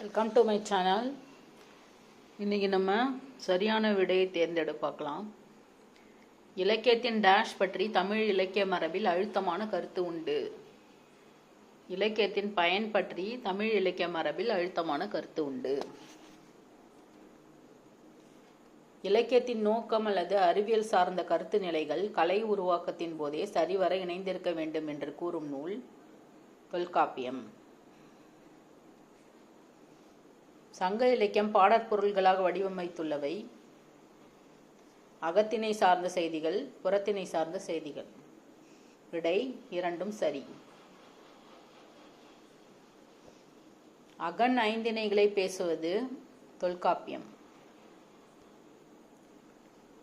Welcome to my channel இன்றைக்கி நம்ம சரியான விடையை தேர்ந்தெடு பார்க்கலாம் இலக்கியத்தின் டேஷ் பற்றி தமிழ் இலக்கிய மரபில் அழுத்தமான கருத்து உண்டு. இலக்கியத்தின் பயன் பற்றி தமிழ் இலக்கிய மரபில் அழுத்தமான கருத்து உண்டு. இலக்கியத்தின் நோக்கம் அல்லது அறிவியல் சார்ந்த கருத்து நிலைகள் கலை உருவாக்கத்தின் போதே சரிவர இணைந்திருக்க வேண்டும் என்று கூறும் நூல் தொல்காப்பியம். சங்க இலக்கியம் பாடற்பொருள்களாக வடிவமைத்துள்ளவை. அகத்திணை சார்ந்த செய்திகள் புறத்தினை சார்ந்த செய்திகள். விடை இரண்டும் சரி. அகன் ஐந்திணைகளை பேசுவது தொல்காப்பியம்.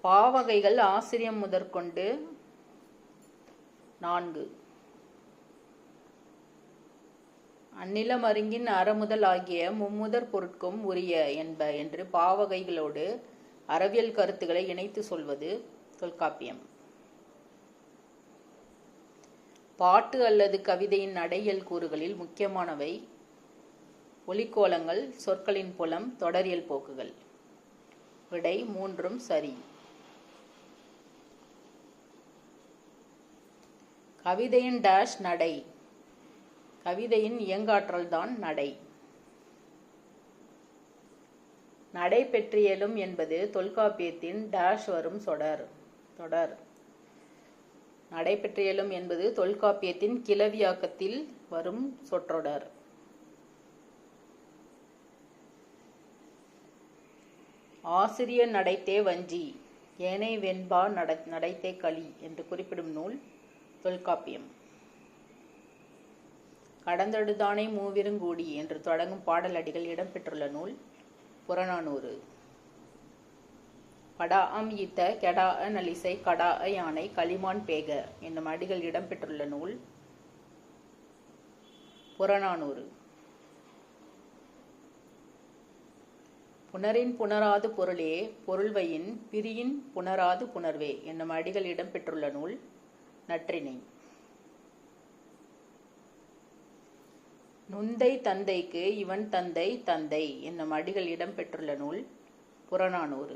பாவகைகள் ஆசிரியம் முதற்கொண்டு நான்கு. அந்நிலம் அருங்கின் அறமுதல் ஆகிய மும்முதற் பொருட்கும் உரிய என்ப என்று பாவகைகளோடு அறவியல் கருத்துக்களை இணைத்து சொல்வது தொல்காப்பியம். பாட்டு அல்லது கவிதையின் அடையல் கூறுகளில் முக்கியமானவை ஒலிக்கோலங்கள் சொற்களின் புலம் தொடரியல் போக்குகள். விடை மூன்றும் சரி. கவிதையின் டேஷ் நடை. கவிதையின் இயங்காற்றல் தான் நடை. நடை பெற்றியலும் என்பது தொல்காப்பியத்தின் டேஷ் வரும் சொடர் தொடர். நடைபெற்றியலும் என்பது தொல்காப்பியத்தின் கிளவியாக்கத்தில் வரும் சொற்றொடர். ஆசிரிய நடைத்தே வஞ்சி ஏனை வெண்பா நட நடைத்தே களி என்று குறிப்பிடும் நூல் தொல்காப்பியம். கடந்தடுதானே மூவிருங்கூடி என்று தொடங்கும் பாடலடிகள் இடம்பெற்றுள்ள நூல் புறநானூறு. படா அம் ஈத்த கெடா நலிசை கடா யானை களிமான் பேக என்னும் அடிகள் இடம்பெற்றுள்ள நூல் புறநானூறு. புனரின் புணராது பொருளே பொருள்வையின் பிரியின் புணராது புணர்வே என்னும் அடிகள் இடம்பெற்றுள்ள நூல் நற்றினை நுந்தை தந்தைக்கு இவன் தந்தை தந்தை என்னும் அடிகள் இடம்பெற்றுள்ள நூல் புறநானூறு.